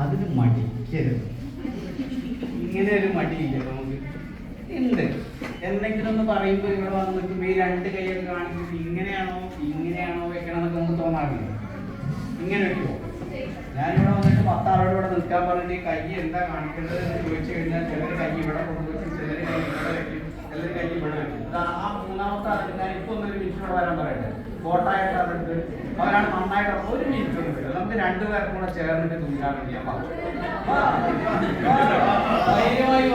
അതിന് മടിക്കരുത് ഇങ്ങനെ ഒരു മടിയില്ല നമുക്ക്. ഉണ്ട് എന്തെങ്കിലും ഒന്ന് പറയുമ്പോൾ ഇവിടെ വന്ന് നിൽക്കുമ്പോൾ ഈ രണ്ട് കൈയൊക്കെ കാണിച്ചിട്ട് ഇങ്ങനെയാണോ ഇങ്ങനെയാണോ വെക്കണം എന്നൊക്കെ നമുക്ക് തോന്നാറില്ല. ഇങ്ങനെ വെക്കുമോ ഞാനിവിടെ വന്നിട്ട് പത്താളോട് ഇവിടെ നിൽക്കാൻ പറഞ്ഞിട്ട് കൈ എന്താ കാണിക്കേണ്ടത് എന്ന് ചോദിച്ചു കഴിഞ്ഞാൽ ചിലർ കൈ ഇവിടെ കൊണ്ടുവയ്ക്കും ചിലർ കൈ ഇവിടെ വെക്കും ചിലർ കൈ ഇവിടെ വെക്കും. ആ മൂന്നാമത്തെ ആൾക്കാർ ഇപ്പൊ ഒന്നൊരു മിനിറ്റ് ഇവിടെ വരാൻ പറയട്ടെ. ഫോട്ടോയായിട്ട് അവർക്ക് അവരാണ് നന്നായിട്ട് ഒരു മിനിറ്റ് ഒന്നും വരും നമുക്ക് രണ്ടുപേർക്കും കൂടെ ചേർന്നിട്ട് തുഞ്ചാൻ വേണ്ടിയാ ധൈര്യമായി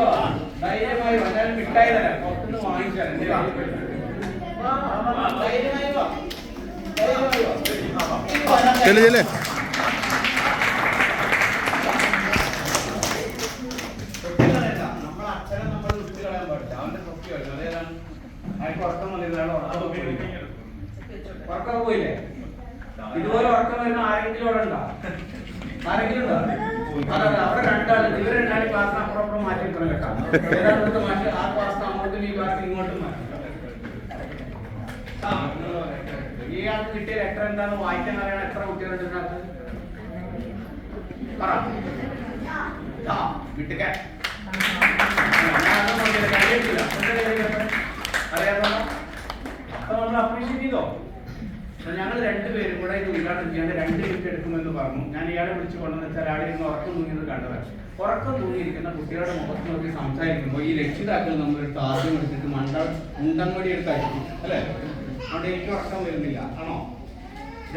ധൈര്യമായി ഞാൻ മിഠായി തരാം. പുറത്തുനിന്ന് വാങ്ങിച്ചാൽ ധൈര്യമായി ചെല്ല് ചെല്ല്. അവന്റെ കളയും. അതേതാണ്? അയാൾക്ക് ഉറക്കം വന്നിരുന്നാണ് ഉറക്കം? ഉറക്കം പോയില്ലേ ഇതുപോലെ ഉറക്കം വരുന്ന ആരെങ്കിലും അവിടെ ഉണ്ടോ? ആരെങ്കിലും ഉണ്ടോ? അതെ അതെ അവിടെ രണ്ടാളും ഇവർ രണ്ടാളും ക്ലാസ് അപ്പുറം അപ്പുറം മാറ്റി ഏതാണ്ട് മാറ്റി? ആ ക്ലാസ് അങ്ങോട്ടും ഈ ക്ലാസ് ഇങ്ങോട്ടും മാറ്റി. ആൾക്ക് കിട്ടിയ ലെറ്റർ എന്താന്ന് വായിക്കാൻ അറിയണ എത്ര കുട്ടികളുണ്ട് ഇതിനകത്ത്? പറ. ആ വിട്ടുക അറിയാമോ അപ്പൊ നമ്മൾ അപ്രീഷിയേറ്റ് ചെയ്തോ? ഞങ്ങൾ രണ്ടുപേരും കൂടെ ഇത് ഉദ്ഘാടനം ചെയ്യാൻ രണ്ട് മിനിറ്റ് എടുക്കുമെന്ന് പറഞ്ഞു. ഞാൻ ഇയാളെ വിളിച്ച് കൊണ്ടെന്ന് വെച്ചാൽ ആടെ ഇരുന്ന് ഉറക്കം തൂങ്ങിയത് കണ്ടതാണ്. ഉറക്കം തൂങ്ങിയിരിക്കുന്ന കുട്ടികളുടെ മുഖത്ത് നോക്കി സംസാരിക്കുമ്പോൾ ഈ രക്ഷിതാക്കൾ നമ്മളെടുത്ത് ആദ്യം എടുത്തിട്ട് മണ്ട മുണ്ടൻമടി എടുത്തായിരിക്കും അല്ലേ? അവിടെ എനിക്ക് ഉറക്കം വരുന്നില്ല. ആണോ?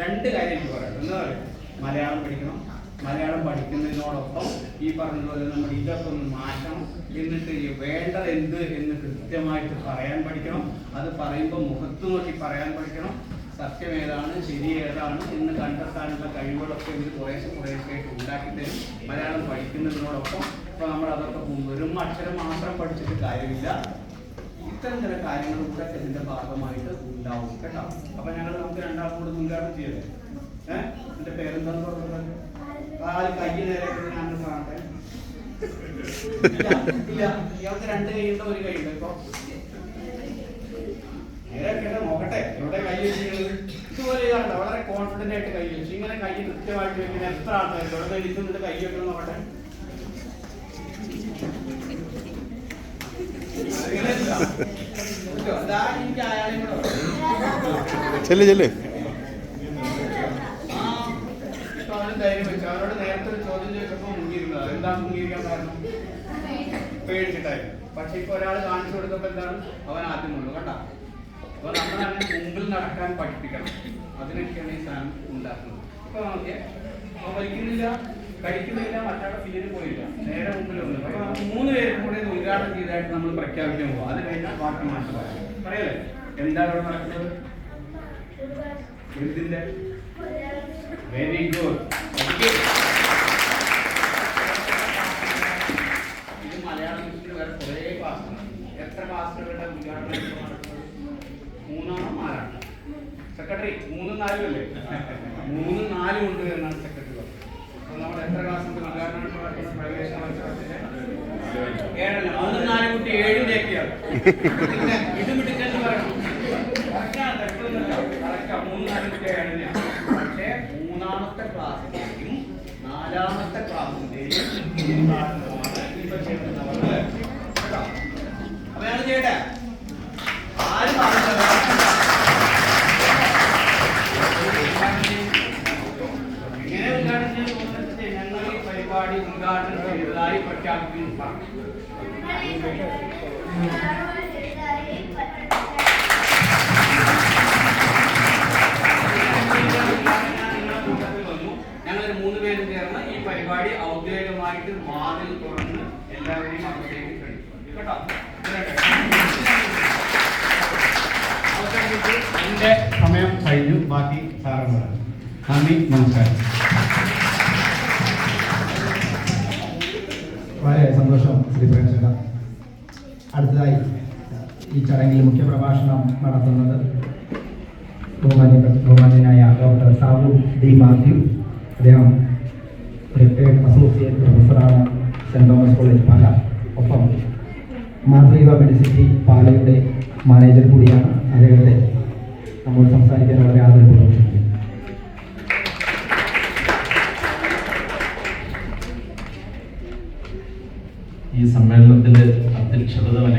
രണ്ട് കാര്യം എനിക്ക് പറയാം എന്താ പറയുക മലയാളം പഠിക്കണം. മലയാളം പഠിക്കുന്നതിനോടൊപ്പം ഈ പറഞ്ഞതുപോലെ നമ്മൾ ഇതൊക്കെ ഒന്ന് മാറ്റണം. എന്നിട്ട് വേണ്ടത് എന്ത് എന്ന് കൃത്യമായിട്ട് പറയാൻ പഠിക്കണം. അത് പറയുമ്പോൾ മുഖത്ത് നോക്കി പറയാൻ പഠിക്കണം. സത്യം ഏതാണ് ശരി ഏതാണ് എന്ന് കണ്ടെത്താനുള്ള കഴിവുകളൊക്കെ ഇവർ കുറേശ്ശെ കുറേശ്ശെയായിട്ട് ഉണ്ടാക്കി തരും. മലയാളം പഠിക്കുന്നതിനോടൊപ്പം ഇപ്പൊ നമ്മൾ അതൊക്കെ വെറും അക്ഷരം മാത്രം പഠിച്ചിട്ട് കാര്യമില്ല. ഇത്തരം ചില കാര്യങ്ങൾ കൂടെ ഇതിന്റെ ഭാഗമായിട്ട് ഉണ്ടാവും കേട്ടോ. അപ്പൊ ഞങ്ങൾ നമുക്ക് രണ്ടാളും കൂടെ ഉദ്ഘാടനം ചെയ്യല്ലേ ഏഹ് എന്റെ പേരെന്താന്ന് പറഞ്ഞത്? കാൽ കൈ നേരെ ഞാൻ കാണട്ടെ. ഇല്ല, ഇയാൾക്ക് രണ്ട് കൈയുണ്ട്? ഒരു കൈയുണ്ട് ഇപ്പൊ നേരെ കേട്ടോ നോക്കട്ടെ എവിടെ കൈ വെച്ചിട്ടുള്ളത് ഇതുപോലെ ഇതാണ് വളരെ കോൺഫിഡന്റ് ആയിട്ട് കൈ വെച്ചു. ഇങ്ങനെ കൈ കൃത്യമായിട്ട് വെക്കുന്ന എത്ര ആൾക്കാർ ഇവിടെ ഇരിക്കുന്നുണ്ട് കൈ വെക്കണം നോക്കട്ടെ. ചെല്ല് ചെല്ല്. ആ, ധൈര്യം വെച്ചു. അവനോട് നേരത്തെ ഒരു ചോദ്യം ചോദിച്ചപ്പോ മുങ്ങിയിരുന്നത് എന്താ മുങ്ങിയിരിക്കാൻ കാരണം? പേടിച്ചിട്ടായിരുന്നു. പക്ഷെ ഇപ്പൊ ഒരാൾ കാണിച്ചു കൊടുത്തപ്പോ എന്താണ്? അവൻ ആദ്യം മുള്ളു. കേട്ടാ അപ്പൊ നമ്മൾ അതിന് മുമ്പിൽ നടക്കാൻ പഠിപ്പിക്കണം. അതിനൊക്കെയാണ് ഈ സാധനം ഉണ്ടാക്കുന്നത്. ഇപ്പൊ നോക്കിയ. വലിക്കുന്നില്ല കഴിക്കുന്നില്ല മറ്റാളുടെ പിന്നീട് പോയില്ല. നേരെ മുമ്പിൽ വന്നു. അപ്പൊ മൂന്ന് പേരും കൂടെ ഉദ്ഘാടനം ചെയ്തതായിട്ട് നമ്മൾ പ്രഖ്യാപിക്കാൻ പോകും അത് കഴിഞ്ഞാൽ വാക്ക് മാറ്റം പറയാം പറയല്ലേ? എന്താണ് ഇവിടെ നടക്കുന്നത്? എന്തിന്റെ? വെരി ഗുഡ് ഇത് മലയാളം വരെ കുറേ ക്ലാസ്സുണ്ട് എത്ര ക്ലാസ്സുകളുടെ ഉദ്ഘാടനം ഇപ്പോൾ നടക്കുന്നത്? മൂന്നാണോ നാലാണോ സെക്രട്ടറി മൂന്നും നാലും അല്ലേ? മൂന്നും നാലും ഉണ്ട് എന്നാണ് സെക്രട്ടറി പറഞ്ഞത്. നമ്മൾ എത്ര ക്ലാസ് ഏഴല്ല. മൂന്നും നാലും കുട്ടി ഏഴിലേക്കാണ് ഇത് മിടുക്കെന്ന് പറയണം. കറക്റ്റാണ് നാല് കുട്ടി ഏഴിനെയാണ് പക്ഷേ മൂന്നാമത്തെ ക്ലാസ്സിന്റെയും നാലാമത്തെ ക്ലാസ്സിന്റെയും ചെയ്യാൻ പോകുന്നത് ഞങ്ങൾ ഈ പരിപാടി ഉദ്ഘാടനം ചെയ്തതായി പ്രഖ്യാപിക്കുന്നു ഞങ്ങൾ മൂന്ന് പേരും ചേർന്ന് ഈ പരിപാടി ഔദ്യോഗികമായിട്ട് വാതിൽ തുറന്ന് എല്ലാവരെയും അകത്തേക്ക് ക്ഷണിക്കും കേട്ടോ? എന്റെ സമയം കഴിഞ്ഞു. ബാക്കി സാറന്മാരാണ്. നന്ദി നമസ്കാരം. വളരെ സന്തോഷം ശ്രീ പ്രേംചന്ദ്ര അടുത്തതായി ഈ ചടങ്ങിൽ മുഖ്യപ്രഭാഷണം നടത്തുന്നത് ബഹുമാന്യ ബഹുമാന്യനായ ഡോക്ടർ സാബു ഡി മാത്യു. അദ്ദേഹം റിട്ടയർഡ് അസോസിയേറ്റ് പ്രൊഫസറാണ് സെന്റ് തോമസ് കോളേജ് പാല. ഒപ്പം മാതൃക മെഡിസിറ്റി പാലയുടെ മാനേജർ കൂടിയാണ്. അദ്ദേഹത്തെ നമ്മൾ സംസാരിക്കാൻ വളരെ ആദരപൂർവം ഈ സമ്മേളനത്തിൽ അധ്യക്ഷത വഹിക്കുന്നത്